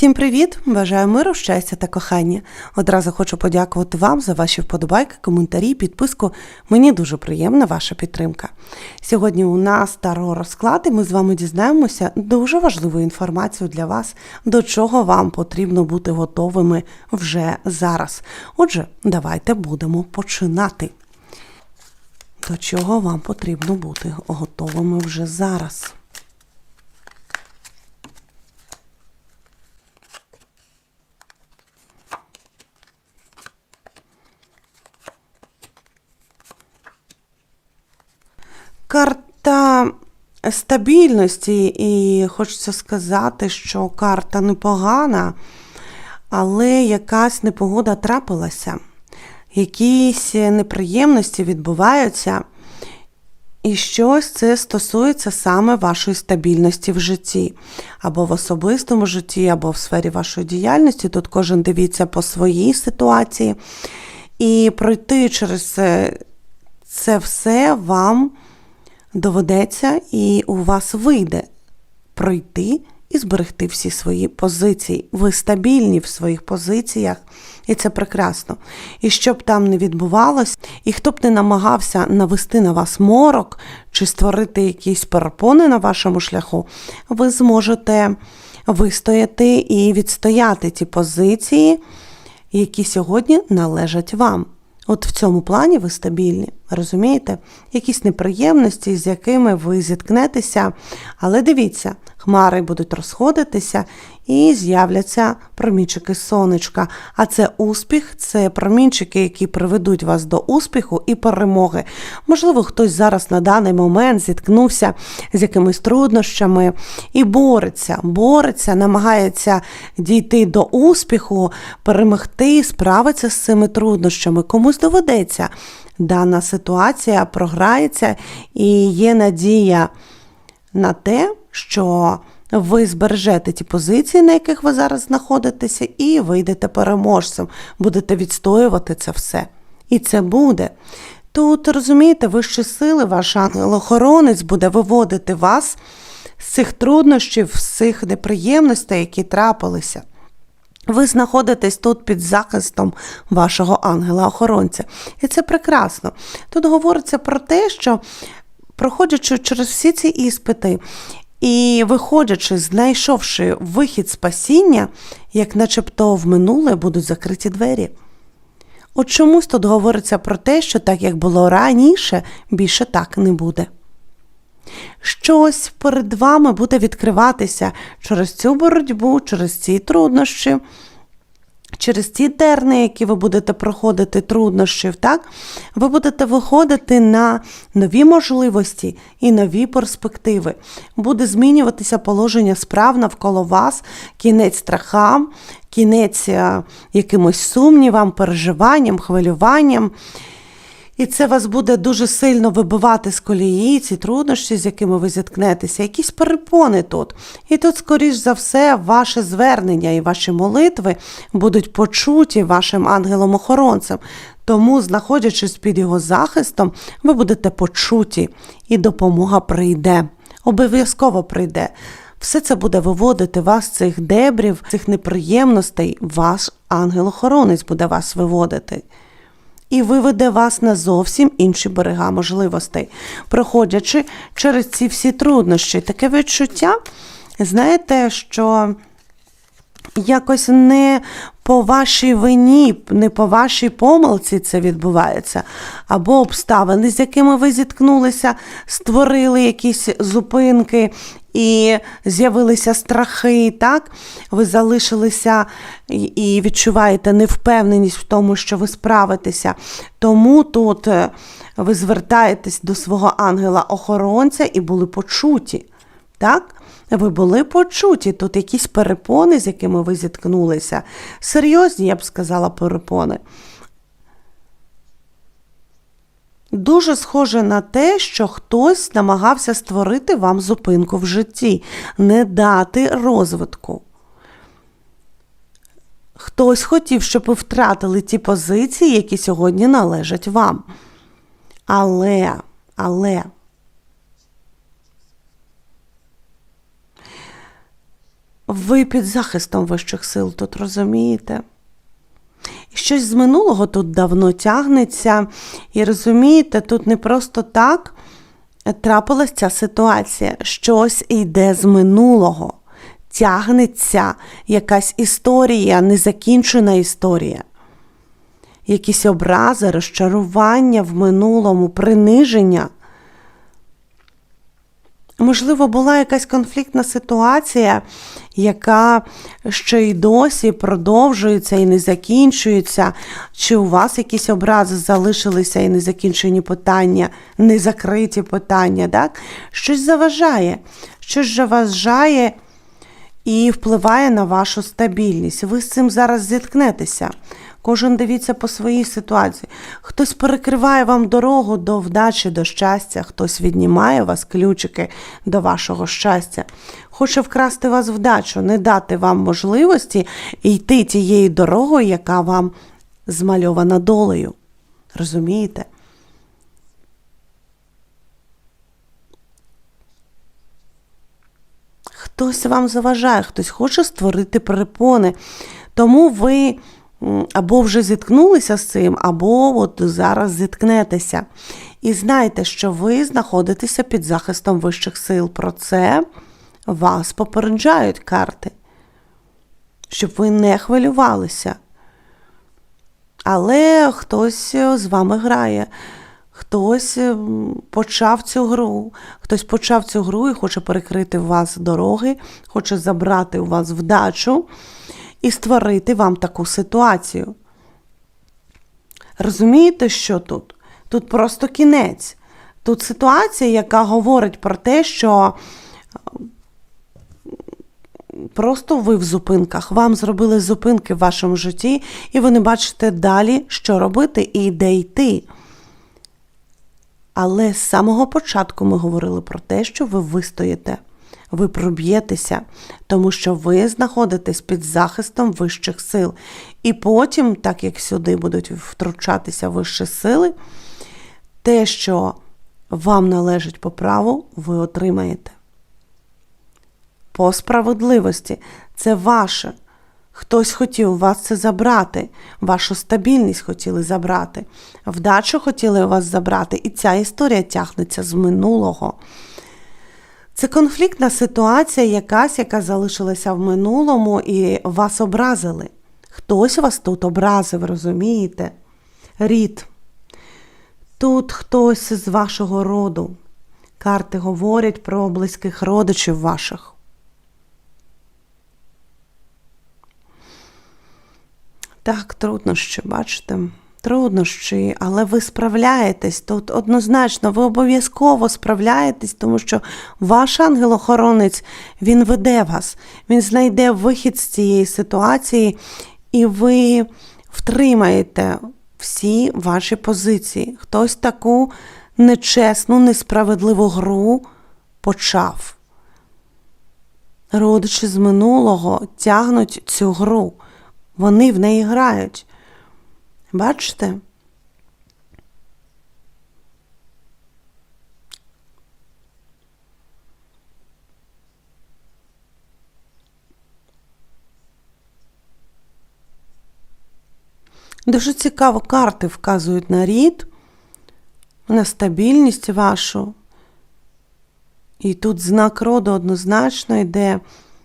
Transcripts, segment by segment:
Всім привіт! Бажаю миру, щастя та кохання. Одразу хочу подякувати вам за ваші вподобайки, коментарі, підписку. Мені дуже приємна ваша підтримка. Сьогодні у нас таро розклад, і ми з вами дізнаємося дуже важливу інформацію для вас, до чого вам потрібно бути готовими вже зараз. Отже, давайте будемо починати. До чого вам потрібно бути готовими вже зараз? Карта стабільності, і хочеться сказати, що карта непогана, але якась непогода трапилася, якісь неприємності відбуваються, і щось це стосується саме вашої стабільності в житті, або в особистому житті, або в сфері вашої діяльності. Тут кожен дивіться по своїй ситуації. І пройти через це, все вам доведеться, і у вас вийде пройти і зберегти всі свої позиції. Ви стабільні в своїх позиціях, і це прекрасно. І що б там не відбувалось, і хто б не намагався навести на вас морок чи створити якісь перепони на вашому шляху, ви зможете вистояти і відстояти ті позиції, які сьогодні належать вам. От в цьому плані ви стабільні, розумієте? Якісь неприємності, з якими ви зіткнетеся, але дивіться, хмари будуть розходитися і з'являться промінчики сонечка. А це успіх, це промінчики, які приведуть вас до успіху і перемоги. Можливо, хтось зараз на даний момент зіткнувся з якимись труднощами і бореться, бореться, намагається дійти до успіху, перемогти, справитися з цими труднощами. Комусь доведеться. Дана ситуація програється і є надія на те, що ви збережете ті позиції, на яких ви зараз знаходитеся, і вийдете переможцем, будете відстоювати це все. І це буде. Тут, розумієте, вищі сили, ваш ангел-охоронець буде виводити вас з цих труднощів, з цих неприємностей, які трапилися. Ви знаходитесь тут під захистом вашого ангела-охоронця. І це прекрасно. Тут говориться про те, що, проходячи через всі ці іспити і виходячи, знайшовши вихід спасіння, як начебто в минуле будуть закриті двері. От чомусь тут говориться про те, що так як було раніше, більше так не буде. Щось перед вами буде відкриватися через цю боротьбу, через ці труднощі, через ті терни, які ви будете проходити труднощів, так? ви будете виходити на нові можливості і нові перспективи. Буде змінюватися положення справ навколо вас, кінець страхам, кінець е, якимось сумнівам, переживанням, хвилюванням. І це вас буде дуже сильно вибивати з колії, ці труднощі, з якими ви зіткнетеся, якісь перепони тут. І тут, скоріш за все, ваше звернення і ваші молитви будуть почуті вашим ангелом-охоронцем. Тому, знаходячись під його захистом, ви будете почуті, і допомога прийде. Обов'язково прийде. Все це буде виводити вас з цих дебрів, цих неприємностей. Ваш ангел-охоронець буде вас виводити і виведе вас на зовсім інші берега можливостей, проходячи через ці всі труднощі. Таке відчуття, знаєте, що якось не по вашій вині, не по вашій помилці це відбувається, або обставини, з якими ви зіткнулися, створили якісь зупинки і з'явилися страхи, так? Ви залишилися і відчуваєте невпевненість в тому, що ви справитеся. Тому тут е, ви звертаєтесь до свого ангела-охоронця і були почуті. Так? Ви були почуті, тут якісь перепони, з якими ви зіткнулися. Серйозні, я б сказала, перепони. Дуже схоже на те, що хтось намагався створити вам зупинку в житті, не дати розвитку. Хтось хотів, щоб ви втратили ті позиції, які сьогодні належать вам. Але, але. ви під захистом вищих сил тут розумієте? Щось з минулого тут давно тягнеться. І розумієте, тут не просто так трапилась ця ситуація. Щось йде з минулого. Тягнеться якась історія, незакінчена історія. Якісь образи, розчарування в минулому, приниження. Можливо, була якась конфліктна ситуація, яка ще й досі продовжується і не закінчується. Чи у вас якісь образи залишилися і незакінчені питання, незакриті питання, так? Щось заважає, щось заважає і впливає на вашу стабільність. Ви з цим зараз зіткнетеся. Кожен дивіться по своїй ситуації. Хтось перекриває вам дорогу до вдачі, до щастя, хтось віднімає вас ключики до вашого щастя. Хоче вкрасти вас вдачу, не дати вам можливості йти тією дорогою, яка вам змальована долею. Розумієте? Хтось вам заважає, хтось хоче створити перепони. Тому ви або вже зіткнулися з цим, або от зараз зіткнетеся. І знайте, що ви знаходитеся під захистом вищих сил. Про це вас попереджають карти, щоб ви не хвилювалися. Але хтось з вами грає, хтось почав цю гру, хтось почав цю гру і хоче перекрити у вас дороги, хоче забрати у вас вдачу і створити вам таку ситуацію. Розумієте, що тут? Тут просто кінець. Тут ситуація, яка говорить про те, що просто ви в зупинках, вам зробили зупинки в вашому житті, і ви не бачите далі, що робити і де йти. Але з самого початку ми говорили про те, що ви вистоїте ви проб'єтеся, тому що ви знаходитесь під захистом вищих сил. І потім, так як сюди будуть втручатися вищі сили, те, що вам належить по праву, ви отримаєте. По справедливості це ваше. Хтось хотів вас це забрати, вашу стабільність хотіли забрати, вдачу хотіли у вас забрати, і ця історія тягнеться з минулого. Це конфліктна ситуація, якась, яка залишилася в минулому, і вас образили. Хтось вас тут образив, розумієте? Рід. Тут хтось з вашого роду. Карти говорять про близьких родичів ваших. Так, труднощі, бачите? Труднощі, але ви справляєтесь тут однозначно, ви обов'язково справляєтесь, тому що ваш ангел-охоронець він веде вас, він знайде вихід з цієї ситуації, і ви втримаєте всі ваші позиції. Хтось таку нечесну, несправедливу гру почав. Родичі з минулого тягнуть цю гру. Вони в неї грають. Бачите? Дуже цікаво, карти вказують на рід, на стабільність вашу. І тут знак роду однозначно йде.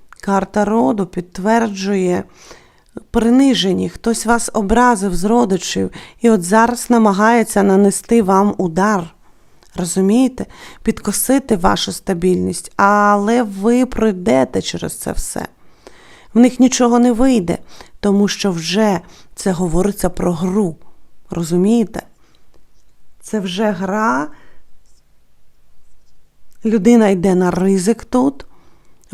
Карта роду підтверджує принижені, хтось вас образив з родичів і от зараз намагається нанести вам удар. Розумієте? Підкосити вашу стабільність, але ви пройдете через це все. В них нічого не вийде, тому що вже це говориться про гру. Розумієте? Це вже гра. Людина йде на ризик тут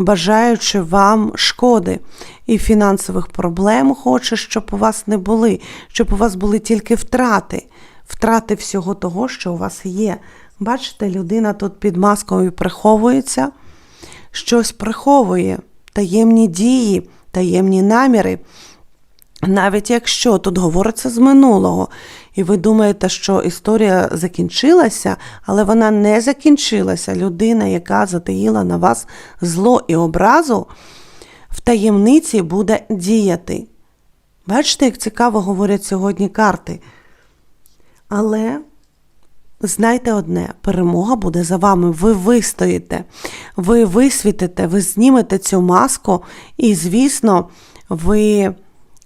бажаючи вам шкоди і фінансових проблем, хоче, щоб у вас не були, щоб у вас були тільки втрати, втрати всього того, що у вас є. Бачите, людина тут під маскою приховується, щось приховує, таємні дії, таємні наміри. Навіть якщо тут говориться з минулого, і ви думаєте, що історія закінчилася, але вона не закінчилася. Людина, яка затаїла на вас зло і образу, в таємниці буде діяти. Бачите, як цікаво говорять сьогодні карти. Але знайте одне: перемога буде за вами. Ви вистоїте, ви висвітите, ви знімете цю маску, і, звісно, ви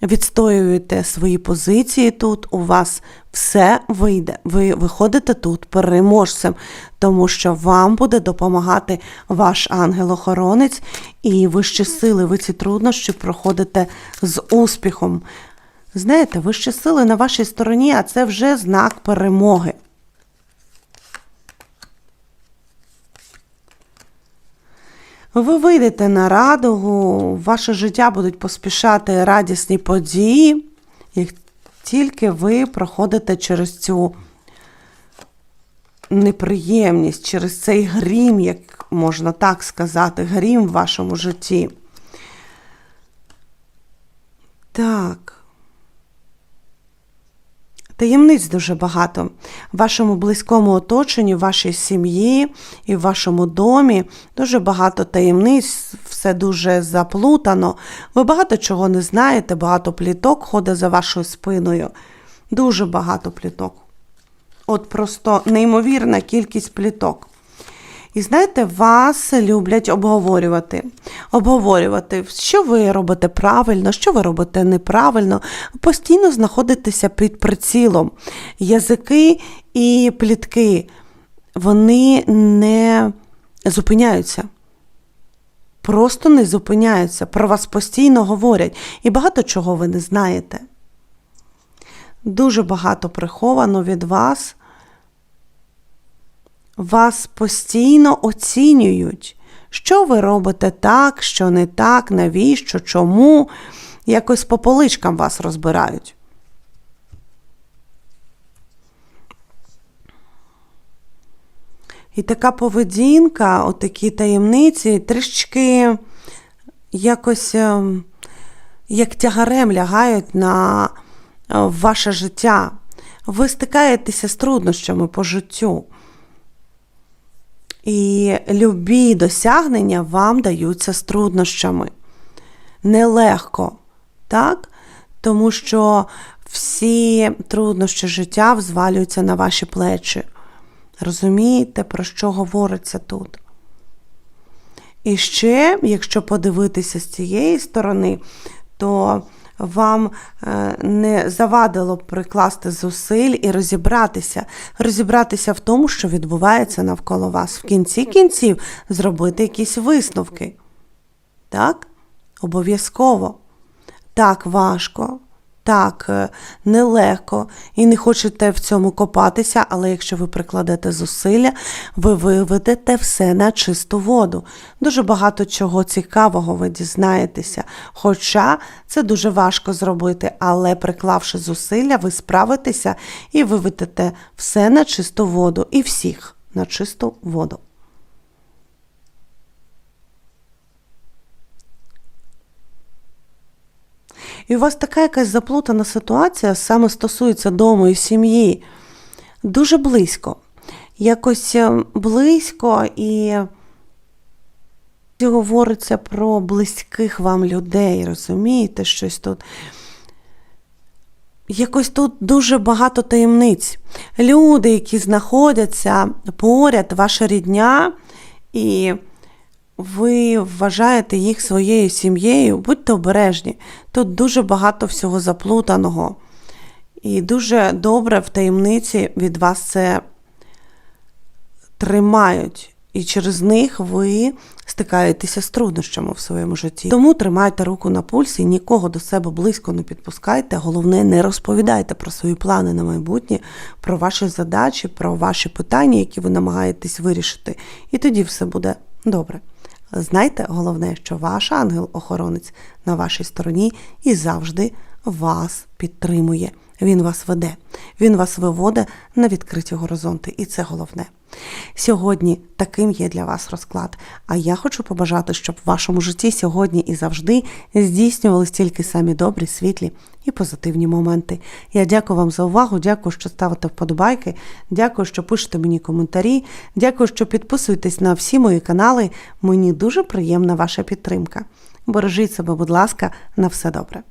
відстоюєте свої позиції тут. У вас все вийде. Ви виходите тут переможцем, тому що вам буде допомагати ваш ангел-охоронець і вищі сили. Ви ці труднощі проходите з успіхом. Знаєте, вищі сили на вашій стороні, а це вже знак перемоги. Ви вийдете на радугу, в ваше життя будуть поспішати радісні події, як тільки ви проходите через цю неприємність, через цей грім, як можна так сказати, грім в вашому житті. Так. Таємниць дуже багато в вашому близькому оточенні, в вашій сім'ї і в вашому домі. Дуже багато таємниць, все дуже заплутано. Ви багато чого не знаєте, багато пліток ходить за вашою спиною. Дуже багато пліток. От просто неймовірна кількість пліток. І знаєте, вас люблять обговорювати. Обговорювати, що ви робите правильно, що ви робите неправильно. Постійно знаходитеся під прицілом. Язики і плітки, вони не зупиняються. Просто не зупиняються. Про вас постійно говорять. І багато чого ви не знаєте. Дуже багато приховано від вас вас постійно оцінюють, що ви робите так, що не так, навіщо, чому. Якось по поличкам вас розбирають. І така поведінка, отакі таємниці, трішки якось ем, як тягарем лягають на е, ваше життя. Ви стикаєтеся з труднощами по життю. І любі досягнення вам даються з труднощами. Нелегко, так? Тому що всі труднощі життя взвалюються на ваші плечі. Розумієте, про що говориться тут? І ще, якщо подивитися з цієї сторони, то вам е, не завадило прикласти зусиль і розібратися, розібратися в тому, що відбувається навколо вас. В кінці кінців зробити якісь висновки. Так? Обов'язково. Так важко, так е, нелегко і не хочете в цьому копатися, але якщо ви прикладете зусилля, ви виведете все на чисту воду. Дуже багато чого цікавого ви дізнаєтеся. Хоча це дуже важко зробити, але приклавши зусилля, ви справитеся і виведете все на чисту воду і всіх на чисту воду. І у вас така якась заплутана ситуація саме стосується дому і сім'ї. Дуже близько. Якось е, близько і говориться про близьких вам людей, розумієте, щось тут. Якось тут дуже багато таємниць. Люди, які знаходяться поряд, ваша рідня, і ви вважаєте їх своєю сім'єю, будьте обережні. Тут дуже багато всього заплутаного. І дуже добре в таємниці від вас це тримають. І через них ви стикаєтеся з труднощами в своєму житті. Тому тримайте руку на пульсі, нікого до себе близько не підпускайте. Головне, не розповідайте про свої плани на майбутнє, про ваші задачі, про ваші питання, які ви намагаєтесь вирішити. І тоді все буде добре. Знайте, головне, що ваш ангел-охоронець на вашій стороні і завжди вас підтримує. Він вас веде, він вас виводить на відкриті горизонти, і це головне. Сьогодні таким є для вас розклад. А я хочу побажати, щоб в вашому житті сьогодні і завжди здійснювались тільки самі добрі, світлі і позитивні моменти. Я дякую вам за увагу, дякую, що ставите вподобайки, дякую, що пишете мені коментарі, дякую, що підписуєтесь на всі мої канали. Мені дуже приємна ваша підтримка. Бережіть себе, будь ласка, на все добре.